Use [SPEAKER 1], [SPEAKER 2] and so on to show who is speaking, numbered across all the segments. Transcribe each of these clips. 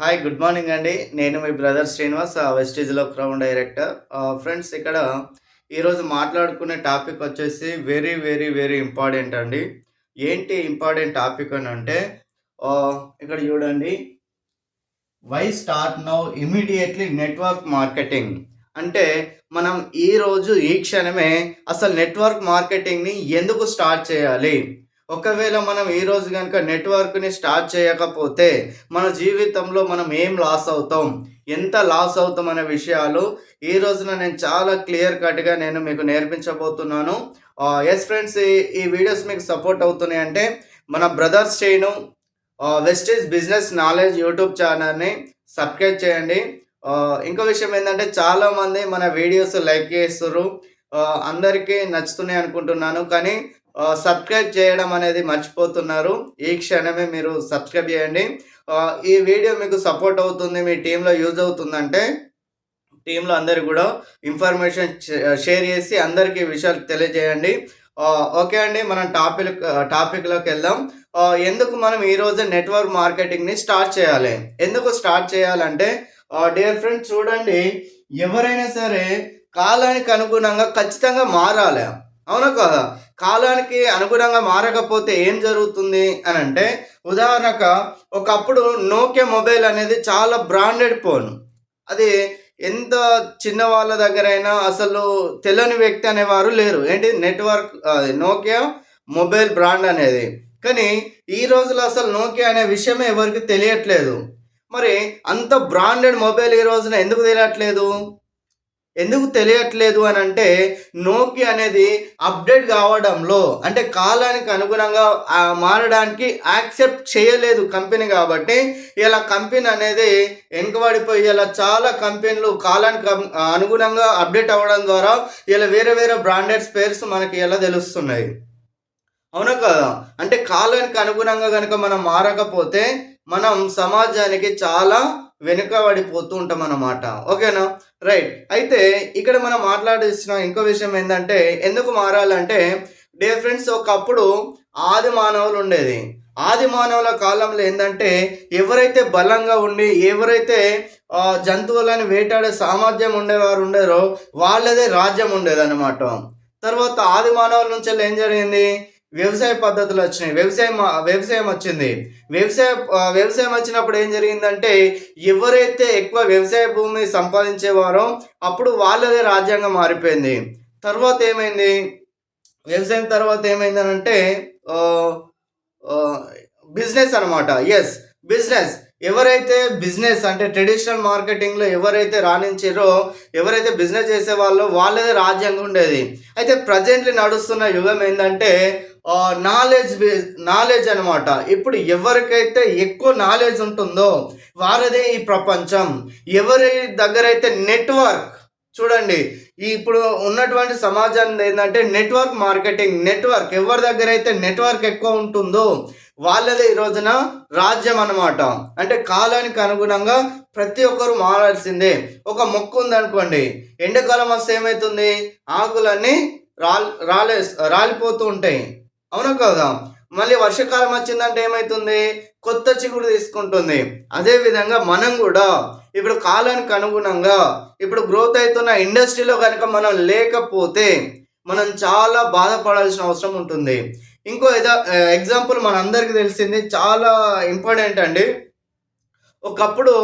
[SPEAKER 1] Hi good morning అండి. నేను మీ బ్రదర్ శ్రీనివాస్ వెస్టీజ్లో క్రౌన్ డైరెక్టర్ ఫ్రెండ్స్ ఇక్కడ ఈరోజు మాట్లాడుకునే టాపిక్ వచ్చేసి వెరీ వెరీ వెరీ ఇంపార్టెంట్ అండి. ఏంటి ఇంపార్టెంట్ టాపిక్ అని అంటే ఇక్కడ చూడండి. Why start now immediately network marketing అంటే మనం ఈరోజు ఈ క్షణమే అసలు నెట్వర్క్ మార్కెటింగ్ని ఎందుకు స్టార్ట్ చేయాలి? ఒకవేళ మనం ఈ రోజు కనుక నెట్వర్క్ని స్టార్ట్ చేయకపోతే మన జీవితంలో మనం ఏం లాస్ అవుతాం? ఎంత లాస్ అవుతాం అనే విషయాలు ఈ రోజున నేను చాలా క్లియర్ కట్గా నేను మీకు నేర్పించబోతున్నాను. ఎస్ ఫ్రెండ్స్ ఈ వీడియోస్ మీకు సపోర్ట్ అవుతున్నాయి అంటే మన బ్రదర్స్ చేయను. వెస్టేజ్ బిజినెస్ నాలెడ్జ్ యూట్యూబ్ ఛానల్ని సబ్స్క్రైబ్ చేయండి. ఇంకో విషయం ఏంటంటే చాలామంది మన వీడియోస్ లైక్ చేస్తారు. అందరికీ నచ్చుతున్నాయి అనుకుంటున్నాను. కానీ సబ్స్క్రైబ్ చేయడం అనేది మర్చిపోతున్నారు. ఈ క్షణమే మీరు సబ్స్క్రైబ్ చేయండి. ఈ వీడియో మీకు సపోర్ట్ అవుతుంది మీ టీంలో యూజ్ అవుతుందంటే టీంలో అందరు కూడా ఇన్ఫర్మేషన్ షేర్ చేసి అందరికీ విషయాలు తెలియజేయండి. ఓకే అండి మనం టాపిక్ టాపిక్లోకి వెళ్దాం. ఎందుకు మనం ఈరోజు నెట్వర్క్ మార్కెటింగ్ని స్టార్ట్ చేయాలి? ఎందుకు స్టార్ట్ చేయాలంటే డియర్ ఫ్రెండ్స్ చూడండి ఎవరైనా సరే కాలానికి అనుగుణంగా ఖచ్చితంగా మారాలి. అవునా కదా? కాలానికి అనుగుణంగా మారకపోతే ఏం జరుగుతుంది అని అంటే ఉదాహరణకు ఒకప్పుడు నోకియా మొబైల్ అనేది చాలా బ్రాండెడ్ ఫోన్. అది ఎంత చిన్న వాళ్ళ దగ్గరైనా అసలు తెలియని వ్యక్తి అనేవారు లేరు. ఏంటి? నెట్వర్క్ అది నోకియా మొబైల్ బ్రాండ్ అనేది. కానీ ఈ రోజులో అసలు నోకియా అనే విషయమే ఎవరికి తెలియట్లేదు. మరి అంత బ్రాండెడ్ మొబైల్ ఈ రోజున ఎందుకు తెలియట్లేదు? ఎందుకు తెలియట్లేదు అని అంటే నోకి అనేది అప్డేట్ కావడంలో అంటే కాలానికి అనుగుణంగా మారడానికి యాక్సెప్ట్ చేయలేదు కంపెనీ కాబట్టి ఇలా కంపెనీ అనేది వెనుకబడిపోయి ఇలా చాలా కంపెనీలు కాలానికి అనుగుణంగా అప్డేట్ అవ్వడం ద్వారా ఇలా వేరే వేరే బ్రాండెడ్ స్పేర్స్ మనకి ఎలా తెలుస్తున్నాయి. అవునా కదా? అంటే కాలానికి అనుగుణంగా కనుక మనం మారకపోతే మనం సమాజానికి చాలా వెనుకబడిపోతూ ఉంటాం అన్నమాట ఓకేనా? రైట్ అయితే ఇక్కడ మనం మాట్లాడిస్తున్న ఇంకో విషయం ఏంటంటే ఎందుకు మారాలంటే డే ఫ్రెండ్స్ ఒకప్పుడు ఆది మానవులు ఉండేది. ఆది మానవుల కాలంలో ఏంటంటే ఎవరైతే బలంగా ఉండి ఎవరైతే జంతువులను వేటాడే సామర్థ్యం ఉండేవారు ఉండేరో వాళ్ళదే రాజ్యం ఉండేది అనమాట తర్వాత ఆది మానవుల నుంచి ఏం జరిగింది? వ్యవసాయ పద్ధతులు వచ్చినాయి. వ్యవసాయం వ్యవసాయం వచ్చింది. వ్యవసాయ వ్యవసాయం వచ్చినప్పుడు ఏం జరిగిందంటే ఎవరైతే ఎక్కువ వ్యవసాయ భూమి సంపాదించేవారో అప్పుడు వాళ్ళదే రాజ్యాంగం మారిపోయింది. తర్వాత ఏమైంది? వ్యవసాయం తర్వాత ఏమైందనంటే బిజినెస్ అనమాట ఎస్ బిజినెస్. ఎవరైతే బిజినెస్ అంటే ట్రెడిషనల్ మార్కెటింగ్లో ఎవరైతే రాణించారో ఎవరైతే బిజినెస్ చేసే వాళ్ళో వాళ్ళదే రాజ్యాంగం ఉండేది. అయితే ప్రజెంట్లీ నడుస్తున్న యుగం ఏంటంటే నాలెడ్జ్ నాలెడ్జ్ అనమాట ఇప్పుడు ఎవరికైతే ఎక్కువ నాలెడ్జ్ ఉంటుందో వారదే ఈ ప్రపంచం. ఎవరి దగ్గర అయితే నెట్వర్క్ చూడండి ఈ ఇప్పుడు ఉన్నటువంటి సమాజం ఏంటంటే నెట్వర్క్ మార్కెటింగ్ నెట్వర్క్ ఎవరి దగ్గర అయితే నెట్వర్క్ ఎక్కువ ఉంటుందో వాళ్ళదే ఈ రోజున రాజ్యం అన్నమాట. అంటే కాలానికి అనుగుణంగా ప్రతి ఒక్కరు మారాల్సిందే. ఒక మొక్క ఉందనుకోండి ఎండాకాలం వస్తే ఏమవుతుంది ఆకులన్నీ రాల్ రాలే రాలిపోతూ ఉంటాయి. అవునా కదా? మళ్ళీ వర్షాకాలం వచ్చిందంటే ఏమవుతుంది కొత్త చిగురు తీసుకుంటుంది. అదే విధంగా మనం కూడా ఇప్పుడు కాలానికి అనుగుణంగా ఇప్పుడు గ్రోత్ అవుతున్న ఇండస్ట్రీలో కనుక మనం లేకపోతే మనం చాలా బాధపడాల్సిన అవసరం ఉంటుంది. ఇంకో ఎదా ఎగ్జాంపుల్ మనందరికీ తెలిసింది. చాలా ఇంపార్టెంట్ అండి. ఒకప్పుడు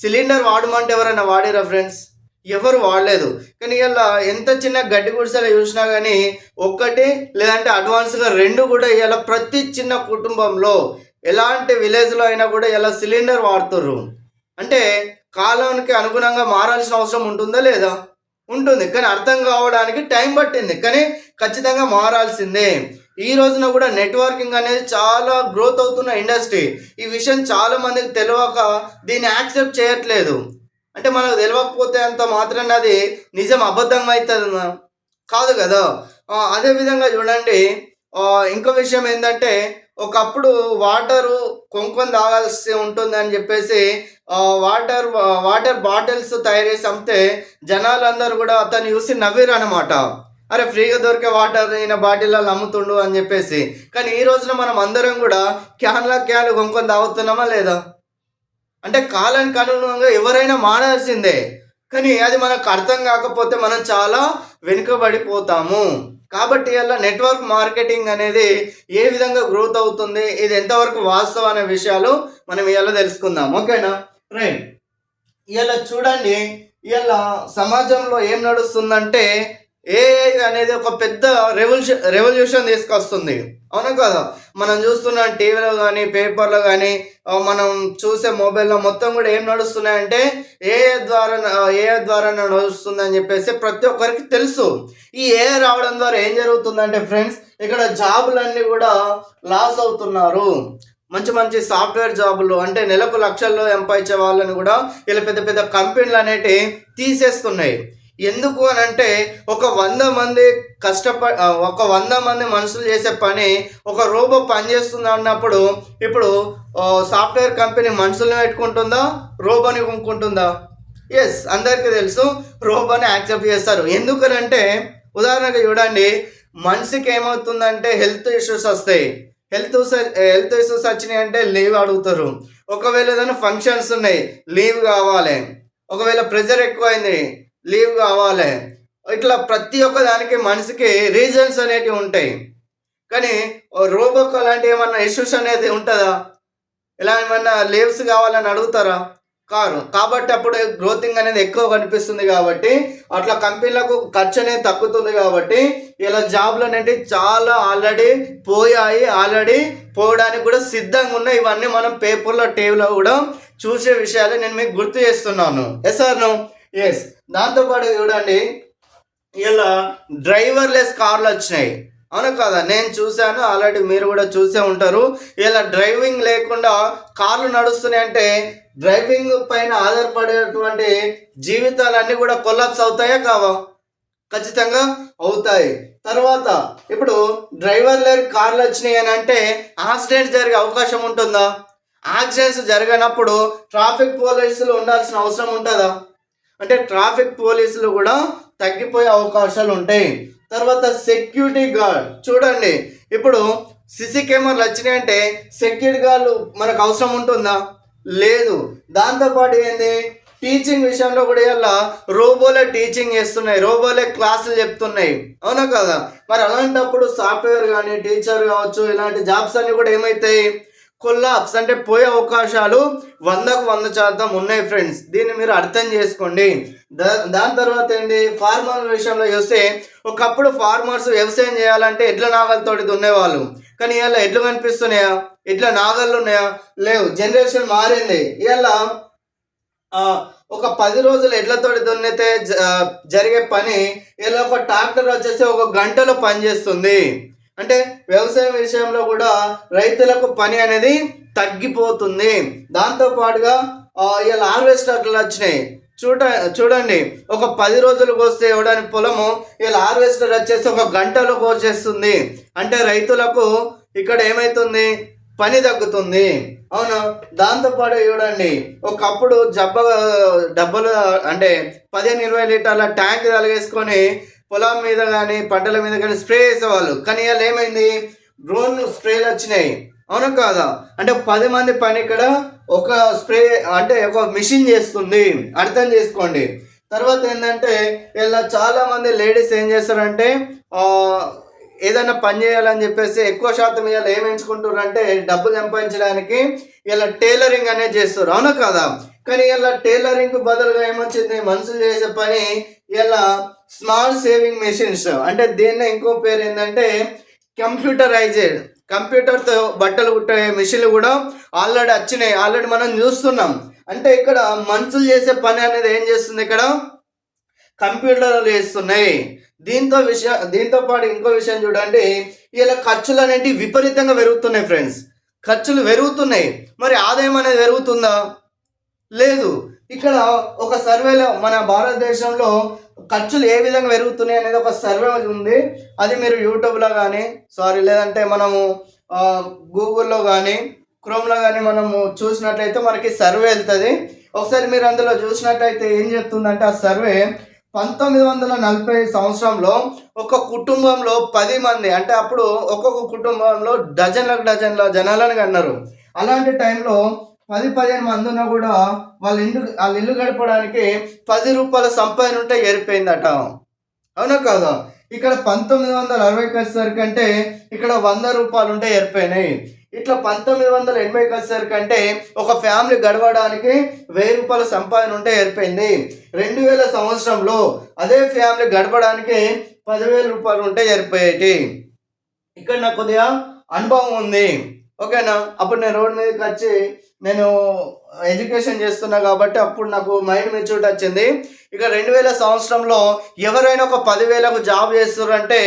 [SPEAKER 1] సిలిండర్ వాడమంటే ఎవరైనా వాడిరా ఫ్రెండ్స్ ఎవరు వాడలేదు. కానీ ఇలా ఎంత చిన్న గడ్డి గుడిసెలు చూసినా కానీ ఒక్కటి లేదంటే అడ్వాన్స్గా రెండు కూడా ఇలా ప్రతి చిన్న కుటుంబంలో ఎలాంటి విలేజ్లో అయినా కూడా ఇలా సిలిండర్ వాడుతుర్రు. అంటే కాలానికి అనుగుణంగా మారాల్సిన అవసరం ఉంటుందా లేదా? ఉంటుంది. కానీ అర్థం కావడానికి టైం పట్టింది. కానీ ఖచ్చితంగా మారాల్సిందే. ఈ రోజున కూడా నెట్వర్కింగ్ అనేది చాలా గ్రోత్ అవుతున్న ఇండస్ట్రీ. ఈ విషయం చాలా మందికి తెలియక దీన్ని యాక్సెప్ట్ చేయట్లేదు. అంటే మనకు తెలియకపోతే అంత మాత్రం అది నిజం అబద్ధం అవుతుంది కాదు కదా. అదే విధంగా చూడండి. ఇంకో విషయం ఏంటంటే ఒకప్పుడు వాటరు కొనుక్కొని తాగాల్సి ఉంటుంది అని చెప్పేసి వాటర్ వాటర్ బాటిల్స్ తయారు చేసి అమ్మితే జనాలందరూ కూడా అతన్ని చూసి నవ్విరు అనమాట అరే ఫ్రీగా దొరికే వాటర్ ఈయన బాటిల్లో అమ్ముతుండు అని చెప్పేసి. కానీ ఈ రోజున మనం అందరం కూడా క్యాన్ల క్యాన్లు కొనుక్కొని తాగుతున్నామా లేదా? అంటే కాలానికి అనుగుణంగా ఎవరైనా మారాల్సిందే. కానీ అది మనకు అర్థం కాకపోతే మనం చాలా వెనుకబడిపోతాము. కాబట్టి అలా నెట్వర్క్ మార్కెటింగ్ అనేది ఏ విధంగా గ్రోత్ అవుతుంది ఇది ఎంతవరకు వాస్తవం అనే విషయాలు మనం ఇలా తెలుసుకుందాం. ఓకేనా? రైట్. ఇలా చూడండి ఇలా సమాజంలో ఏం నడుస్తుందంటే ఏఐ అనేది ఒక పెద్ద రెవల్యూషన్ రెవల్యూషన్ తీసుకొస్తుంది. అవునా కదా? మనం చూస్తున్నాం టీవీలో కానీ పేపర్లో కానీ మనం చూసే మొబైల్లో మొత్తం కూడా ఏం నడుస్తున్నాయంటే ఏఐ ద్వారా ఏఐ ద్వారా నడుస్తుందని చెప్పేసి ప్రతి ఒక్కరికి తెలుసు. ఈ ఏఐ రావడం ద్వారా ఏం జరుగుతుందంటే ఫ్రెండ్స్ ఇక్కడ జాబులన్నీ కూడా లాస్ అవుతున్నారు. మంచి మంచి సాఫ్ట్వేర్ జాబులు అంటే నెలకు లక్షల్లో ఎంపాయించే వాళ్ళని కూడా ఇలా పెద్ద పెద్ద కంపెనీలు అనేటివి తీసేస్తున్నాయి. ఎందుకు అని అంటే ఒక వంద మంది కష్టప ఒక వంద మంది మనుషులు చేసే పని ఒక రోబో పనిచేస్తుంది అన్నప్పుడు ఇప్పుడు సాఫ్ట్వేర్ కంపెనీ మనుషుల్ని పెట్టుకుంటుందా? రోబోని కొనుక్కుంటుందా? ఎస్ అందరికీ తెలుసు రోబోని యాక్సెప్ట్ చేస్తారు. ఎందుకనంటే ఉదాహరణకు చూడండి మనిషికి ఏమవుతుందంటే హెల్త్ ఇష్యూస్ వస్తాయి. హెల్త్ హెల్త్ ఇష్యూస్ వచ్చినాయి అంటే లీవ్ అడుగుతారు. ఒకవేళ ఏదైనా ఫంక్షన్స్ ఉన్నాయి లీవ్ కావాలి. ఒకవేళ ప్రెజర్ ఎక్కువైంది లీవ్ కావాలి. ఇట్లా ప్రతి ఒక్క దానికి మనిషికి రీజన్స్ అనేటివి ఉంటాయి. కానీ రోబోక్ అలాంటి ఏమన్నా ఇష్యూస్ అనేది ఉంటుందా? ఇలా ఏమన్నా లీవ్స్ కావాలని అడుగుతారా? కారు. కాబట్టి అప్పుడు గ్రోతింగ్ అనేది ఎక్కువ కనిపిస్తుంది కాబట్టి అట్లా కంపెనీలకు ఖర్చు అనేది తగ్గుతుంది కాబట్టి ఇలా జాబ్లు అనేవి చాలా ఆల్రెడీ పోయాయి. ఆల్రెడీ పోవడానికి కూడా సిద్ధంగా ఉన్నాయి. ఇవన్నీ మనం పేపర్లో టీవీలో కూడా చూసే విషయాలు నేను మీకు గుర్తు చేస్తున్నాను. ఎస్ సార్ నో ఎస్ దాంతోపాటు చూడండి. ఇలా డ్రైవర్లెస్ కార్లు వచ్చినాయి. అవును కదా? నేను చూశాను ఆల్రెడీ మీరు కూడా చూసే ఉంటారు. ఇలా డ్రైవింగ్ లేకుండా కార్లు నడుస్తున్నాయి అంటే డ్రైవింగ్ పైన ఆధారపడేటువంటి జీవితాలన్నీ కూడా కొలాప్స్ అవుతాయా కావా? ఖచ్చితంగా అవుతాయి. తర్వాత ఇప్పుడు డ్రైవర్ లేని కార్లు వచ్చినాయి అని అంటే యాక్సిడెంట్స్ జరిగే అవకాశం ఉంటుందా? యాక్సిడెంట్స్ జరగనప్పుడు ట్రాఫిక్ పోలీసులు ఉండాల్సిన అవసరం ఉంటుందా? అంటే ట్రాఫిక్ పోలీసులు కూడా తగ్గిపోయే అవకాశాలు ఉంటాయి. తర్వాత సెక్యూరిటీ గార్డ్. చూడండి ఇప్పుడు సిసి కెమెరాలు వచ్చినాయంటే సెక్యూరిటీ గార్డు మనకు అవసరం ఉంటుందా? లేదు. దాంతోపాటు ఏంది? టీచింగ్ విషయంలో కూడా ఇలా రోబోలే టీచింగ్ చేస్తున్నాయి రోబోలే క్లాసులు చెప్తున్నాయి. అవునా కదా? మరి అలాంటప్పుడు సాఫ్ట్వేర్ కానీ టీచర్ కావచ్చు ఇలాంటి జాబ్స్ అన్నీ కూడా ఏమవుతాయి కొల్లాప్స్ అంటే పోయే అవకాశాలు వందకు వంద శాతం ఉన్నాయి ఫ్రెండ్స్ దీన్ని మీరు అర్థం చేసుకోండి. దా దాని తర్వాత ఏంటి? ఫార్మర్ విషయంలో చూస్తే ఒకప్పుడు ఫార్మర్స్ వ్యవసాయం చేయాలంటే ఎడ్ల నాగలతోటి దున్నేవాళ్ళు. కానీ ఇలా ఎడ్లు కనిపిస్తున్నాయా? ఎడ్ల నాగళ్ళు ఉన్నాయా? లేవు. జనరేషన్ మారింది. ఇలా ఒక పది రోజులు ఎడ్లతోటి దున్నితే జ- జరిగే పని ఇలా ఒక ట్రాక్టర్ వచ్చేసి ఒక గంటలో పనిచేస్తుంది. అంటే వ్యవసాయం విషయంలో కూడా రైతులకు పని అనేది తగ్గిపోతుంది. దాంతో పాటుగా ఇలా హార్వెస్టర్లు వచ్చినాయి. చూడ చూడండి ఒక పది రోజులకు వస్తే ఇవ్వడానికి పొలము ఇలా హార్వెస్టర్ వచ్చేసి ఒక గంటలో కోసేస్తుంది. అంటే రైతులకు ఇక్కడ ఏమైతుంది? పని తగ్గుతుంది. అవును? దాంతోపాటు చూడండి ఒకప్పుడు జబ్బ డబ్బలు అంటే పదిహేను ఇరవై లీటర్ల ట్యాంక్ తలగేసుకొని పొలం మీద కానీ పంటల మీద కానీ స్ప్రే చేసేవాళ్ళు. కానీ ఇవాళ ఏమైంది? డ్రోన్ స్ప్రేలు వచ్చినాయి. అవును కాదా? అంటే పది మంది పని ఇక్కడ ఒక స్ప్రే అంటే ఒక మిషన్ చేస్తుంది. అర్థం చేసుకోండి. తర్వాత ఏంటంటే ఇలా చాలా మంది లేడీస్ ఏం చేస్తారంటే ఏదైనా పని చేయాలని చెప్పేసి ఎక్కువ శాతం ఇలా ఏం ఎంచుకుంటారు అంటే డబ్బులు సంపాదించడానికి ఇలా టైలరింగ్ అనేది చేస్తారు. అవును కదా? కానీ ఇలా టైలరింగ్ బదులుగా ఏమొచ్చింది? మనుషులు చేసే పని ఇలా స్మాల్ సేవింగ్ మెషిన్స్. అంటే దీన్ని ఇంకో పేరు ఏంటంటే కంప్యూటరైజ్డ్. కంప్యూటర్తో బట్టలు కుట్టే మిషన్లు కూడా ఆల్రెడీ వచ్చినాయి. ఆల్రెడీ మనం చూస్తున్నాం. అంటే ఇక్కడ మనుషులు చేసే పని అనేది ఏం చేస్తుంది ఇక్కడ? కంప్యూటర్లు చేస్తున్నాయి. దీంతో విషయం దీంతో పాటు ఇంకో విషయం చూడండి. ఇలా ఖర్చులు అనేవి విపరీతంగా పెరుగుతున్నాయి ఫ్రెండ్స్. ఖర్చులు పెరుగుతున్నాయి. మరి ఆదాయం అనేది పెరుగుతుందా? లేదు. ఇక్కడ ఒక సర్వేలో మన భారతదేశంలో ఖర్చులు ఏ విధంగా పెరుగుతున్నాయి అనేది ఒక సర్వే ఉంది. అది మీరు యూట్యూబ్లో కానీ సారీ లేదంటే మనము గూగుల్లో కానీ క్రోమ్లో కానీ మనము చూసినట్లయితే మనకి సర్వే వెళ్తుంది. ఒకసారి మీరు అందులో చూసినట్టయితే ఏం చెప్తుందంటే ఆ సర్వే పంతొమ్మిది వందల నలభై సంవత్సరంలో ఒక కుటుంబంలో పది మంది అంటే అప్పుడు ఒక్కొక్క కుటుంబంలో డజన్లకు డజన్ల జనాలను కన్నారు. అలాంటి టైంలో పది పదిహేను మంది ఉన్నా కూడా వాళ్ళ ఇల్లు వాళ్ళ ఇల్లు గడపడానికి పది రూపాయల సంపాదన ఉంటే ఏరిపోయిందట. అవునా కాదా? ఇక్కడ పంతొమ్మిది వందల అరవైకి వచ్చేసరికి అంటే ఇక్కడ వంద రూపాయలు ఉంటే ఏరిపోయినాయి. ఇట్లా పంతొమ్మిది వందల ఎనభైకి వచ్చేసరికి అంటే ఒక ఫ్యామిలీ గడవడానికి వెయ్యి రూపాయల సంపాదన ఉంటే ఏర్పడింది రెండు వేల సంవత్సరంలో అదే ఫ్యామిలీ గడపడానికి పదివేల రూపాయలు ఉంటే ఏర్పడేటి ఇక్కడ నాకు కొద్దిగా అనుభవం ఉంది. ఓకేనా? అప్పుడు నేను రోడ్ మీదకి వచ్చి నేను ఎడ్యుకేషన్ చేస్తున్నా కాబట్టి అప్పుడు నాకు మైండ్ మెచ్యూరిటీ వచ్చింది. ఇక రెండు వేల సంవత్సరంలో ఎవరైనా ఒక పదివేలకు జాబ్ చేస్తున్నారంటే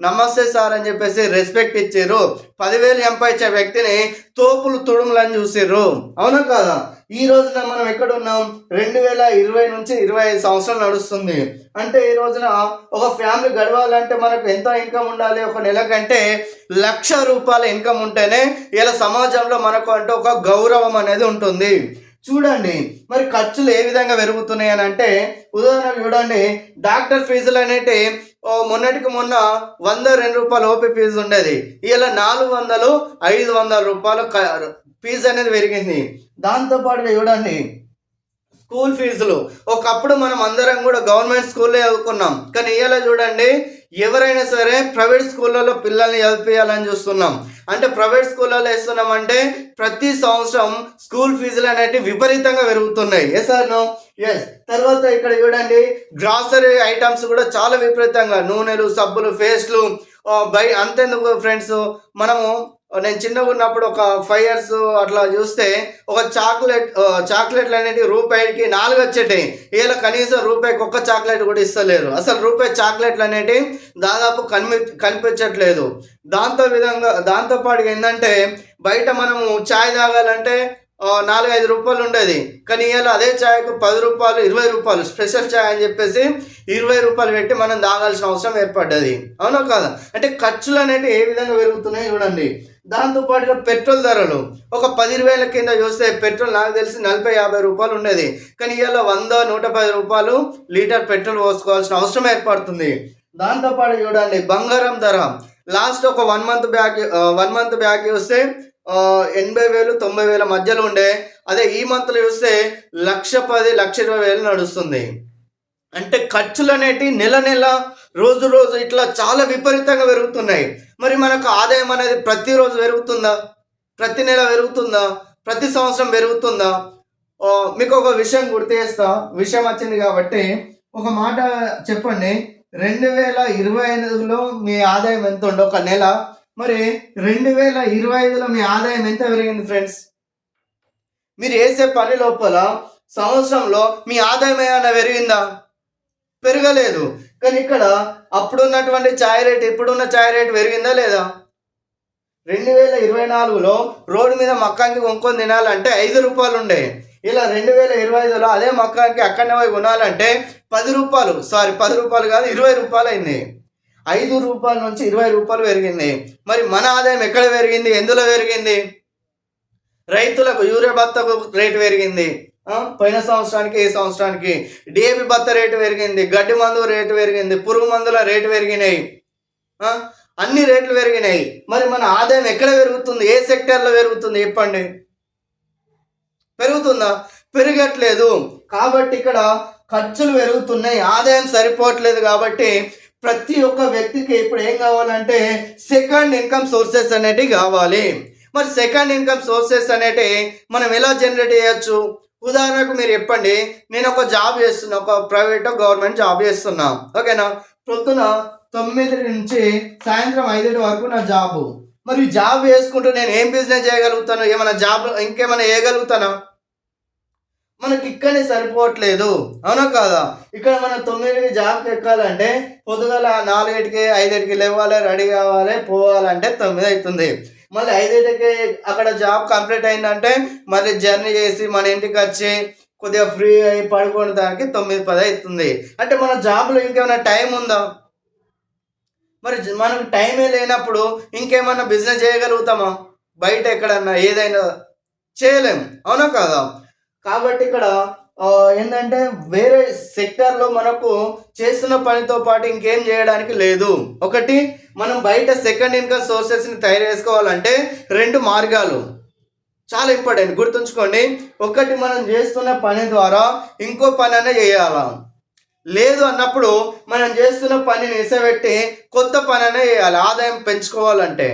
[SPEAKER 1] నమస్తే సార్ అని చెప్పేసి రెస్పెక్ట్ ఇచ్చారు. పదివేలు సంపాదించే వ్యక్తిని తోపులు తుడుములని చూసారు అవునా కాదా? ఈ రోజున మనం ఎక్కడ ఉన్నాం? రెండు వేల ఇరవై నుంచి ఇరవై ఐదు సంవత్సరాలు నడుస్తుంది. అంటే ఈ రోజున ఒక ఫ్యామిలీ గడవాలంటే మనకు ఎంత ఇన్కమ్ ఉండాలి? ఒక నెలకంటే లక్ష రూపాయల ఇన్కమ్ ఉంటేనే ఇలా సమాజంలో మనకు అంటే ఒక గౌరవం అనేది ఉంటుంది. చూడండి మరి ఖర్చులు ఏ విధంగా పెరుగుతున్నాయి అని అంటే ఉదాహరణకు చూడండి డాక్టర్ ఫీజులు అనేటి మొన్నటికి మొన్న వంద రెండు రూపాయలు ఓపీ ఫీజు ఉండేది. ఇలా నాలుగు వందలు ఐదు వందల రూపాయలు క- ఫీజు అనేది పెరిగింది. దాంతోపాటుగా చూడండి స్కూల్ ఫీజులు ఒకప్పుడు మనం అందరం కూడా గవర్నమెంట్ స్కూల్లో చదువుకున్నాం. కానీ ఇవాళ చూడండి ఎవరైనా సరే ప్రైవేట్ స్కూళ్ళలో పిల్లల్ని చదివించాలని చూస్తున్నాం. అంటే ప్రైవేట్ స్కూళ్ళలో వేస్తున్నాం అంటే ప్రతి సంవత్సరం స్కూల్ ఫీజులు అనేటివి విపరీతంగా పెరుగుతున్నాయి. ఏ సార్ ఎస్ తర్వాత ఇక్కడ చూడండి గ్రాసరీ ఐటమ్స్ కూడా చాలా విపరీతంగా నూనెలు సబ్బులు పేస్ట్లు బై అంతెందుకు ఫ్రెండ్స్ మనము నేను చిన్నగా ఉన్నప్పుడు ఒక ఫైవ్ ఇయర్స్ అట్లా చూస్తే ఒక చాక్లెట్ చాక్లెట్లు అనేవి రూపాయికి నాలుగు వచ్చేటాయి. ఇలా కనీసం రూపాయికి ఒక్క చాక్లెట్ కూడా ఇస్తలేరు. అసలు రూపాయి చాక్లెట్లు అనేటివి దాదాపు కనిపి కనిపించట్లేదు. దాంతో విధంగా దాంతోపాటు ఏంటంటే బయట మనము చాయ్ తాగాలంటే నాలుగైదు రూపాయలు ఉండేది. కానీ ఇవాళ అదే ఛాయకు పది రూపాయలు ఇరవై రూపాయలు స్పెషల్ ఛాయ్ అని చెప్పేసి ఇరవై రూపాయలు పెట్టి మనం తాగాల్సిన అవసరం ఏర్పడ్డది. అవునా కాదా? అంటే ఖర్చులు అనేవి ఏ విధంగా పెరుగుతున్నాయి చూడండి. దాంతోపాటుగా పెట్రోల్ ధరలు. ఒక పది వేల కింద చూస్తే పెట్రోల్ నాకు తెలిసి నలభై యాభై రూపాయలు ఉండేది. కానీ ఇవాళ వంద నూట పది రూపాయలు లీటర్ పెట్రోల్ పోసుకోవాల్సిన అవసరం ఏర్పడుతుంది. దాంతోపాటు చూడండి బంగారం ధర. లాస్ట్ ఒక one month back one month back చూస్తే ఎనభై వేలు తొంభై వేల మధ్యలో ఉండే అదే ఈ మంత్లో చూస్తే లక్ష పది లక్ష ఇరవై వేలు నడుస్తుంది. అంటే ఖర్చులు అనేటి నెల నెల రోజు రోజు ఇట్లా చాలా విపరీతంగా పెరుగుతున్నాయి. మరి మనకు ఆదాయం అనేది ప్రతిరోజు పెరుగుతుందా? ప్రతి నెల పెరుగుతుందా? ప్రతి సంవత్సరం పెరుగుతుందా? మీకు ఒక విషయం గుర్తు చేస్తా. విషయం వచ్చింది కాబట్టి ఒక మాట చెప్పండి. రెండు వేల ఇరవై ఐదులో మీ ఆదాయం ఎంత ఉండో? ఒక నెల మరి రెండు వేల ఇరవై ఐదులో మీ ఆదాయం ఎంత పెరిగింది ఫ్రెండ్స్? మీరు వేసే పని లోపల సంవత్సరంలో మీ ఆదాయం ఏమైనా పెరిగిందా? పెరగలేదు. కానీ ఇక్కడ అప్పుడున్నటువంటి ఛాయ్ రేట్ ఇప్పుడున్న ఛాయ్ రేట్ పెరిగిందా లేదా? రెండు వేల ఇరవై నాలుగులో రోడ్డు మీద మక్కానికి కొనుక్కొని తినాలంటే ఐదు రూపాయలు ఉండే. ఇలా రెండు వేల ఇరవై ఐదులో అదే మక్కానికి అక్కడనే పోయి కొనాలంటే పది రూపాయలు. సారీ పది రూపాయలు కాదు ఇరవై రూపాయలు అయింది. ఐదు రూపాయల నుంచి ఇరవై రూపాయలు పెరిగింది. మరి మన ఆదాయం ఎక్కడ పెరిగింది? ఎందులో పెరిగింది? రైతులకు యూరియా బత్తకు రేటు పెరిగింది. పోయిన సంవత్సరానికి ఈ సంవత్సరానికి. డిఏపి బత్త రేటు పెరిగింది గడ్డి మందు రేటు పెరిగింది పురుగు మందుల రేటు పెరిగినాయి. అన్ని రేట్లు పెరిగినాయి. మరి మన ఆదాయం ఎక్కడ పెరుగుతుంది? ఏ సెక్టర్లో పెరుగుతుంది? చెప్పండి. పెరుగుతుందా? పెరగట్లేదు. కాబట్టి ఇక్కడ ఖర్చులు పెరుగుతున్నాయి. ఆదాయం సరిపోవట్లేదు కాబట్టి ప్రతి ఒక్క వ్యక్తికి ఇప్పుడు ఏం కావాలంటే సెకండ్ ఇన్కమ్ సోర్సెస్ అనేటివి కావాలి. మరి సెకండ్ ఇన్కమ్ సోర్సెస్ అనేటి మనం ఎలా జనరేట్ చేయొచ్చు? ఉదాహరణకు మీరు చెప్పండి నేను ఒక జాబ్ చేస్తున్నా ఒక ప్రైవేట్ గవర్నమెంట్ జాబ్ చేస్తున్నా ఓకేనా పొద్దున తొమ్మిది నుంచి సాయంత్రం ఐదు వరకు నా జాబు మరి జాబ్ చేసుకుంటూ నేను ఏం బిజినెస్ చేయగలుగుతాను? ఏమైనా జాబ్ ఇంకేమైనా చేయగలుగుతానా? మనకి ఇక్కడనే సరిపోవట్లేదు. అవునా కాదా? ఇక్కడ మనం తొమ్మిదికి జాబ్కి ఎక్కాలంటే పొద్దుగల నాలుగింటికి ఐదింటికి లేవాలి రెడీ కావాలి పోవాలంటే తొమ్మిది అవుతుంది మళ్ళీ ఐదింటికి అక్కడ జాబ్ కంప్లీట్ అయిందంటే మళ్ళీ జర్నీ చేసి మన ఇంటికి వచ్చి కొద్దిగా ఫ్రీ అయి పడుకోవడానికి దానికి తొమ్మిది పది అవుతుంది అంటే మన జాబ్లో ఇంకేమైనా టైం ఉందా? మరి మనం మనకు టైమే లేనప్పుడు ఇంకేమన్నా బిజినెస్ చేయగలుగుతామా? బయట ఎక్కడన్నా ఏదైనా చేయలేం. అవునా కాదా? కాబట్టి ఇక్కడ ఏంటంటే వేరే సెక్టార్లో మనకు చేస్తున్న పనితో పాటు ఇంకేం చేయడానికి లేదు. ఒకటి మనం బయట సెకండ్ ఇన్కమ్ సోర్సెస్ని తయారు చేసుకోవాలంటే రెండు మార్గాలు. చాలా ఇంపార్టెంట్ గుర్తుంచుకోండి. ఒకటి మనం చేస్తున్న పని ద్వారా ఇంకో పని అనే చేయాలా? లేదు అన్నప్పుడు మనం చేస్తున్న పనిని నిసబెట్టి కొత్త పని అనే చేయాలి ఆదాయం పెంచుకోవాలంటే.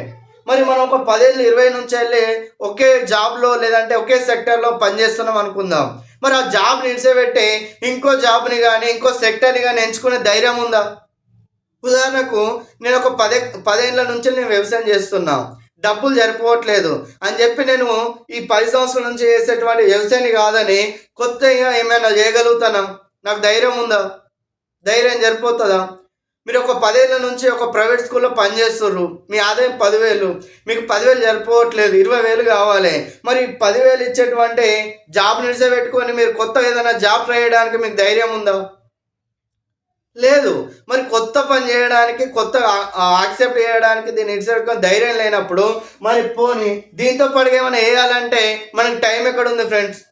[SPEAKER 1] మరి మనం ఒక పదేళ్ళు ఇరవై నుంచి వెళ్ళి ఒకే జాబ్లో లేదంటే ఒకే సెక్టర్లో పనిచేస్తున్నాం అనుకుందాం. మరి ఆ జాబ్ని నిడిచిపెట్టి ఇంకో జాబ్ని కానీ ఇంకో సెక్టర్ని కానీ ఎంచుకునే ధైర్యం ఉందా? ఉదాహరణకు నేను ఒక పదే పదేళ్ళ నుంచి నేను వ్యవసాయం చేస్తున్నాను డబ్బులు సరిపోవట్లేదు. అని చెప్పి నేను ఈ పది సంవత్సరాల నుంచి చేసేటువంటి వ్యవసాయాన్ని కాదని కొత్తగా ఏమైనా చేయగలుగుతానా? నాకు ధైర్యం ఉందా? ధైర్యం సరిపోతుందా? మీరు ఒక పదేళ్ళ నుంచి ఒక ప్రైవేట్ స్కూల్లో పనిచేస్తున్నారు మీ ఆదాయం పదివేలు. మీకు పదివేలు సరిపోవట్లేదు. ఇరవై వేలు కావాలి. మరి పదివేలు ఇచ్చేటువంటి జాబ్ నిలిచబెట్టుకొని మీరు కొత్త ఏదైనా జాబ్ ట్రై చేయడానికి మీకు ధైర్యం ఉందా? లేదు. మరి కొత్త పని చేయడానికి కొత్త యాక్సెప్ట్ చేయడానికి దీన్ని ఇడిసెట్టుకొని ధైర్యం లేనప్పుడు మరి పోని దీంతో పాటుగా ఏమైనా వేయాలంటే మనకి టైం ఎక్కడ ఉంది ఫ్రెండ్స్?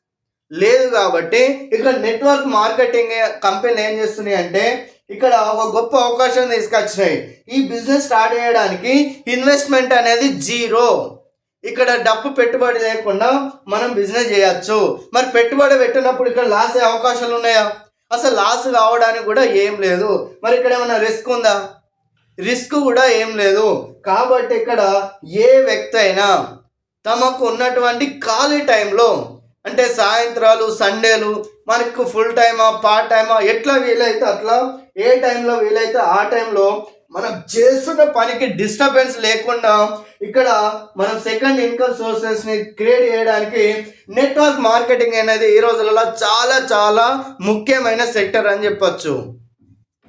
[SPEAKER 1] లేదు కాబట్టి ఇక్కడ నెట్వర్క్ మార్కెటింగ్ కంపెనీలు ఏం చేస్తున్నాయి అంటే ఇక్కడ ఒక గొప్ప అవకాశం తీసుకొచ్చినాయి. ఈ బిజినెస్ స్టార్ట్ చేయడానికి ఇన్వెస్ట్మెంట్ అనేది జీరో. ఇక్కడ డబ్బు పెట్టుబడి లేకుండా మనం బిజినెస్ చేయొచ్చు. మరి పెట్టుబడి పెట్టినప్పుడు ఇక్కడ లాస్ అయ్యే అవకాశాలు ఉన్నాయా? అసలు లాస్ కావడానికి కూడా ఏం లేదు. మరి ఇక్కడ ఏమైనా రిస్క్ ఉందా? రిస్క్ కూడా ఏం లేదు. కాబట్టి ఇక్కడ ఏ వ్యక్తి అయినా తమకు ఉన్నటువంటి ఖాళీ టైంలో అంటే సాయంత్రాలు సండేలు మనకు ఫుల్ టైమా పార్ట్ టైమా ఎట్లా వీలైతే అట్లా ఏ టైంలో వీలైతే ఆ టైంలో మనం చేస్తున్న పనికి డిస్టర్బెన్స్ లేకుండా ఇక్కడ మనం సెకండ్ ఇన్కమ్ సోర్సెస్ని క్రియేట్ చేయడానికి నెట్వర్క్ మార్కెటింగ్ అనేది ఈ రోజులలో చాలా చాలా ముఖ్యమైన సెక్టర్ అని చెప్పొచ్చు.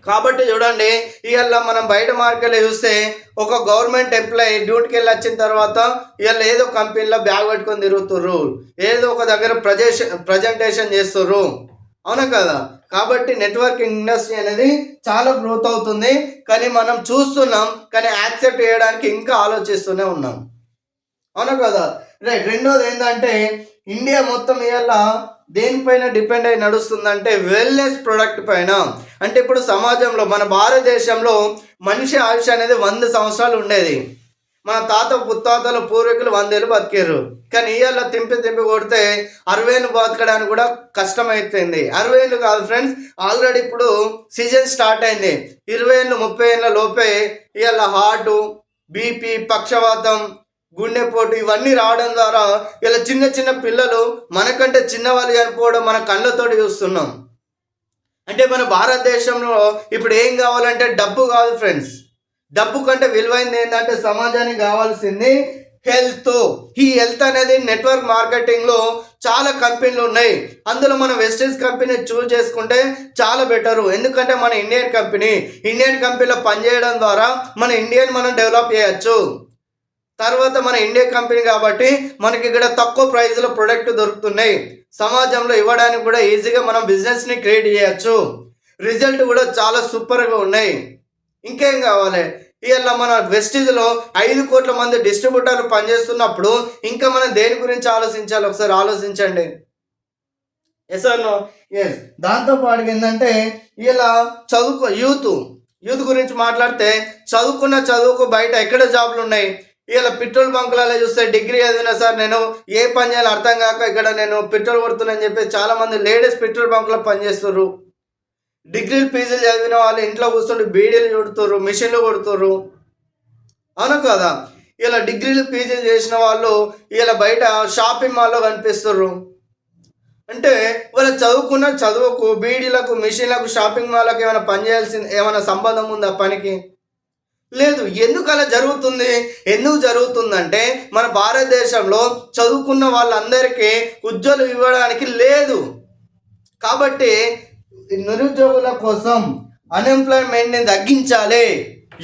[SPEAKER 1] కాబట్టి చూడండి ఇవాళ మనం బయట మార్కెట్లో చూస్తే ఒక గవర్నమెంట్ ఎంప్లాయీ డ్యూటీకి వెళ్ళి వచ్చిన తర్వాత ఇవాళ ఏదో కంపెనీలో బ్యాగ్ పెట్టుకొని తిరుగుతుర్రు. ఏదో ఒక దగ్గర ప్రజెషన్ ప్రజెంటేషన్ చేస్తుర్రు. అవునా కదా? కాబట్టి నెట్వర్కింగ్ ఇండస్ట్రీ అనేది చాలా గ్రోత్ అవుతుంది. కానీ మనం చూస్తున్నాం కానీ యాక్సెప్ట్ చేయడానికి ఇంకా ఆలోచిస్తూనే ఉన్నాం. అవునా కదా? రైట్ రెండోది ఏంటంటే ఇండియా మొత్తం ఇవాళ దేనిపైన డిపెండ్ అయి నడుస్తుందంటే వెల్నెస్ ప్రొడక్ట్ పైన. అంటే ఇప్పుడు సమాజంలో మన భారతదేశంలో మనిషి ఆయుష్ అనేది వంద సంవత్సరాలు ఉండేది. మన తాత పుత్తాతలు పూర్వీకులు వందేళ్ళు బతికారు. కానీ ఇవాళ తింపి తింపి కొడితే అరవేలు బతకడానికి కూడా కష్టమైపోయింది. అరవేలు కాదు ఫ్రెండ్స్ ఆల్రెడీ ఇప్పుడు సీజన్ స్టార్ట్ అయింది. ఇరవై ఏళ్ళు ముప్పై ఏళ్ళ లోపే ఇవాళ హార్టు బీపీ పక్షవాతం గుండెపోటు ఇవన్నీ రావడం ద్వారా ఇలా చిన్న చిన్న పిల్లలు మనకంటే చిన్నవాళ్ళు చనిపోవడం మన కళ్ళతోటి చూస్తున్నాం. అంటే మన భారతదేశంలో ఇప్పుడు ఏం కావాలంటే డబ్బు కాదు ఫ్రెండ్స్. డబ్బు కంటే విలువైంది ఏంటంటే సమాజానికి కావాల్సింది హెల్త్. ఈ హెల్త్ అనేది నెట్వర్క్ మార్కెటింగ్లో చాలా కంపెనీలు ఉన్నాయి. అందులో మనం వెస్టర్న్స్ కంపెనీ చూస్ చేసుకుంటే చాలా బెటరు. ఎందుకంటే మన ఇండియన్ కంపెనీ ఇండియన్ కంపెనీలో పనిచేయడం ద్వారా మన ఇండియన్ మనం డెవలప్ చేయొచ్చు. తర్వాత మన ఇండియా కంపెనీ కాబట్టి మనకి ఇక్కడ తక్కువ ప్రైస్లో ప్రొడక్ట్ దొరుకుతున్నాయి. సమాజంలో ఇవ్వడానికి కూడా ఈజీగా మనం బిజినెస్ని క్రియేట్ చేయొచ్చు. రిజల్ట్ కూడా చాలా సూపర్గా ఉన్నాయి. ఇంకేం కావాలి? ఇలా మన వెస్టీజ్లో ఐదు కోట్ల మంది డిస్ట్రిబ్యూటర్లు పనిచేస్తున్నప్పుడు ఇంకా మనం దేని గురించి ఆలోచించాలి? ఒకసారి ఆలోచించండి. ఎస్ నో ఎస్ దాంతోపాటు ఏంటంటే ఇలా చదువుకో యూత్ యూత్ గురించి మాట్లాడితే చదువుకున్న చదువుకు బయట ఎక్కడ జాబ్లు ఉన్నాయి? ఇలా పెట్రోల్ బంకులలో చూస్తే డిగ్రీ చదివినా సార్ నేను ఏ పని చేయాలో అర్థం కాక ఇక్కడ నేను పెట్రోల్ కొడుతున్నానని చెప్పి చాలా మంది లేడీస్ పెట్రోల్ బంకులో పనిచేస్తున్నారు డిగ్రీలు పీజీలు చదివిన వాళ్ళు ఇంట్లో కూర్చుంటే బీడీలు కొడుతుర్రు మిషన్లు కొడుతుర్రు. అవును కదా? ఇలా డిగ్రీలు పీజీలు చేసిన వాళ్ళు ఇలా బయట షాపింగ్ మాల్లో కనిపిస్తుర్రు. అంటే వాళ్ళు చదువుకున్న చదువుకు బీడీలకు మిషన్లకు షాపింగ్ మాల్లకు ఏమైనా పని చేయాల్సింది ఏమైనా సంబంధం ఉందా పనికి? లేదు ఎందుకు అలా జరుగుతుంది? ఎందుకు జరుగుతుందంటే మన భారతదేశంలో చదువుకున్న వాళ్ళందరికీ ఉద్యోగం ఇవ్వడానికి లేదు. కాబట్టి నిరుద్యోగుల కోసం అన్ఎంప్లాయ్మెంట్ని తగ్గించాలి.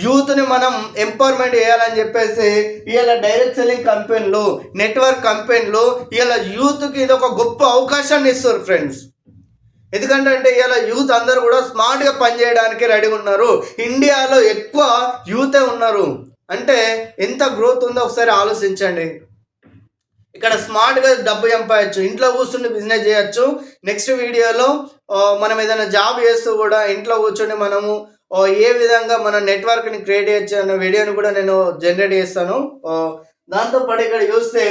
[SPEAKER 1] యూత్ని మనం ఎంపవర్మెంట్ చేయాలని చెప్పేసి ఇవాళ డైరెక్ట్ సెల్లింగ్ కంపెనీలు నెట్వర్క్ కంపెనీలు ఇలా యూత్కి ఇది ఒక గొప్ప అవకాశాన్ని ఇస్తారు ఫ్రెండ్స్ ఎందుకంటే అంటే ఇలా యూత్ అందరూ కూడా స్మార్ట్గా పనిచేయడానికి రెడీ ఉన్నారు. ఇండియాలో ఎక్కువ యూతే ఉన్నారు. అంటే ఎంత గ్రోత్ ఉందో ఒకసారి ఆలోచించండి. ఇక్కడ స్మార్ట్గా డబ్బు సంపాయచ్చు ఇంట్లో కూర్చుని బిజినెస్ చేయొచ్చు. నెక్స్ట్ వీడియోలో మనం ఏదైనా జాబ్ చేస్తూ కూడా ఇంట్లో కూర్చొని మనము ఏ విధంగా మన నెట్వర్క్ని క్రియేట్ చేయొచ్చు అన్న వీడియోని కూడా నేను జనరేట్ చేస్తాను. దాంతోపాటు ఇక్కడ చూస్తే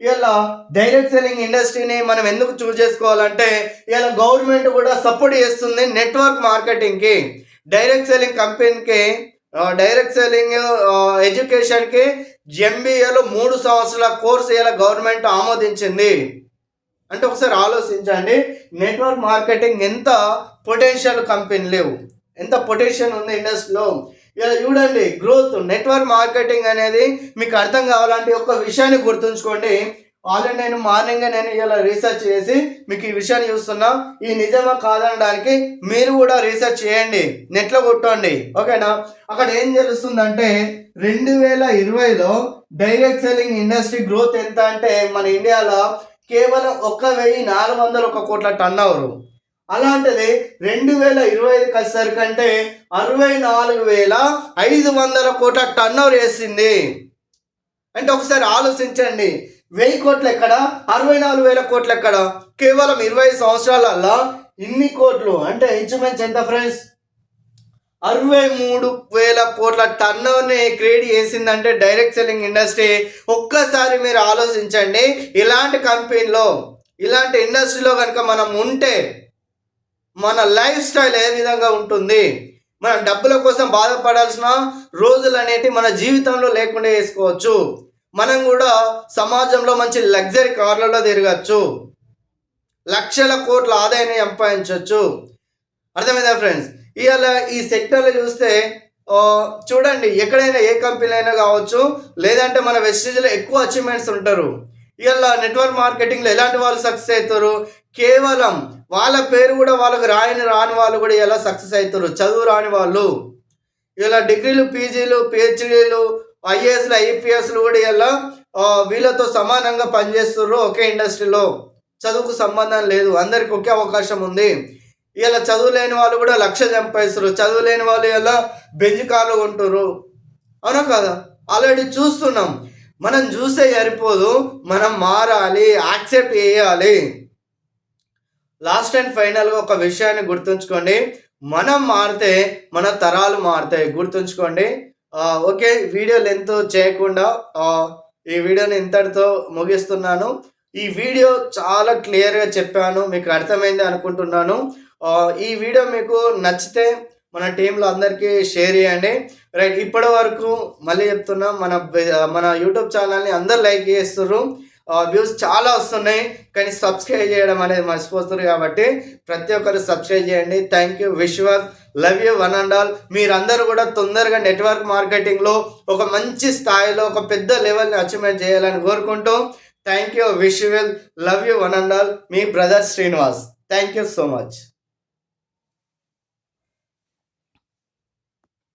[SPEAKER 1] ఇలా డైరెక్ట్ సెల్లింగ్ ఇండస్ట్రీని మనం ఎందుకు చూస్ చేసుకోవాలంటే ఇలా గవర్నమెంట్ కూడా సపోర్ట్ చేస్తుంది నెట్వర్క్ మార్కెటింగ్కి డైరెక్ట్ సెల్లింగ్ కంపెనీకి డైరెక్ట్ సెల్లింగ్ ఎడ్యుకేషన్కి జెంబీఏలో మూడు సంవత్సరాల కోర్స్ ఇలా గవర్నమెంట్ ఆమోదించింది. అంటే ఒకసారి ఆలోచించండి నెట్వర్క్ మార్కెటింగ్ ఎంత పొటెన్షియల్ కంపెనీ లేవు. ఎంత పొటెన్షియల్ ఉంది ఇండస్ట్రీలో ఇలా చూడండి గ్రోత్ నెట్వర్క్ మార్కెటింగ్ అనేది మీకు అర్థం కావాలంటే ఒక విషయాన్ని గుర్తుంచుకోండి. ఆల్రెడీ నేను మార్నింగ్ నేను ఇలా రీసెర్చ్ చేసి మీకు ఈ విషయాన్ని చూస్తున్నా. ఈ నిజమా కాదనడానికి మీరు కూడా రీసెర్చ్ చేయండి. నెట్లో కొట్టండి. ఓకేనా అక్కడ ఏం తెలుస్తుందంటే రెండు వేల ఇరవైలో డైరెక్ట్ సెల్లింగ్ ఇండస్ట్రీ గ్రోత్ ఎంత అంటే మన ఇండియాలో కేవలం ఒక వెయ్యి నాలుగు వందల ఒక కోట్ల టన్ అవరు అలాంటిది రెండు వేల ఇరవై ఐదుకి వచ్చేసరికి అంటే అరవై నాలుగు వేల ఐదు వందల కోట్ల టర్నోవర్ వేసింది. అంటే ఒకసారి ఆలోచించండి. వెయ్యి కోట్లు ఎక్కడ? అరవై నాలుగు వేల కోట్లు ఎక్కడ? కేవలం ఇరవై సంవత్సరాలల్లో ఇన్ని కోట్లు. అంటే ఇంచుమించు ఎంత ఫ్రెండ్స్ అరవై మూడు వేల కోట్ల టర్న్ క్రియేట్ చేసిందంటే డైరెక్ట్ సెల్లింగ్ ఇండస్ట్రీ ఒక్కసారి మీరు ఆలోచించండి. ఇలాంటి కంపెనీలో ఇలాంటి ఇండస్ట్రీలో కనుక మనం ఉంటే మన లైఫ్ స్టైల్ ఏ విధంగా ఉంటుంది? మన డబ్బుల కోసం బాధపడాల్సిన రోజులు అనేటి మన జీవితంలో లేకుండా వేసుకోవచ్చు. మనం కూడా సమాజంలో మంచి లగ్జరీ కార్లలో తిరగచ్చు. లక్షల కోట్ల ఆదాయాన్ని సంపాదించవచ్చు. అర్థమైందా ఫ్రెండ్స్? ఇవాళ ఈ సెక్టర్లో చూస్తే చూడండి ఎక్కడైనా ఏ కంపెనీ అయినా కావచ్చు లేదంటే మన వెస్టేజ్లో ఎక్కువ అచీవ్మెంట్స్ ఉంటారు. ఇవాళ నెట్వర్క్ మార్కెటింగ్లో ఎలాంటి వాళ్ళు సక్సెస్ అవుతారు? కేవలం వాళ్ళ పేరు కూడా వాళ్ళకి రాయని రాని వాళ్ళు కూడా ఎలా సక్సెస్ అవుతారు? చదువు రాని వాళ్ళు. ఇలా డిగ్రీలు పీజీలు పిహెచ్డీలు ఐఏఎస్లు ఐపీఎస్లు కూడా ఇలా వీళ్ళతో సమానంగా పనిచేస్తున్నారు ఒకే ఇండస్ట్రీలో చదువుకు సంబంధం లేదు. అందరికి ఒకే అవకాశం ఉంది. ఇలా చదువు లేని వాళ్ళు కూడా లక్ష చంపేస్తారు చదువు లేని వాళ్ళు ఇలా బెంజ్ కార్లు కొంటారు అవునా కదా? ఆల్రెడీ చూస్తున్నాం. మనం చూస్తే సరిపోదు. మనం మారాలి. యాక్సెప్ట్ చేయాలి. లాస్ట్ అండ్ ఫైనల్గా ఒక విషయాన్ని గుర్తుంచుకోండి. మనం మారితే మన తరాలు మారుతాయి. గుర్తుంచుకోండి. ఓకే వీడియో లెంత్ చేయకుండా ఈ వీడియోని ఇంతటితో ముగిస్తున్నాను. ఈ వీడియో చాలా క్లియర్గా చెప్పాను. మీకు అర్థమైంది అనుకుంటున్నాను. ఈ వీడియో మీకు నచ్చితే మన టీంలో అందరికీ షేర్ చేయండి. రైట్ ఇప్పటి వరకు మళ్ళీ చెప్తున్నా మన మన యూట్యూబ్ ఛానల్ని అందరు లైక్ చేస్తున్నారు వ్యూస్ చాలా వస్తున్నాయి. కానీ సబ్స్క్రైబ్ చేయడం అనేది మర్చిపోతున్నారు కాబట్టి ప్రతి ఒక్కరు సబ్స్క్రైబ్ చేయండి. Thank you విశ్వర్ love you one and all మీరందరూ కూడా తొందరగా నెట్వర్క్ మార్కెటింగ్లో ఒక మంచి స్థాయిలో ఒక పెద్ద లెవెల్ని అచీవ్మెంట్ చేయాలని కోరుకుంటూ thank you wish will love you one and all me brother Srinivas thank you so much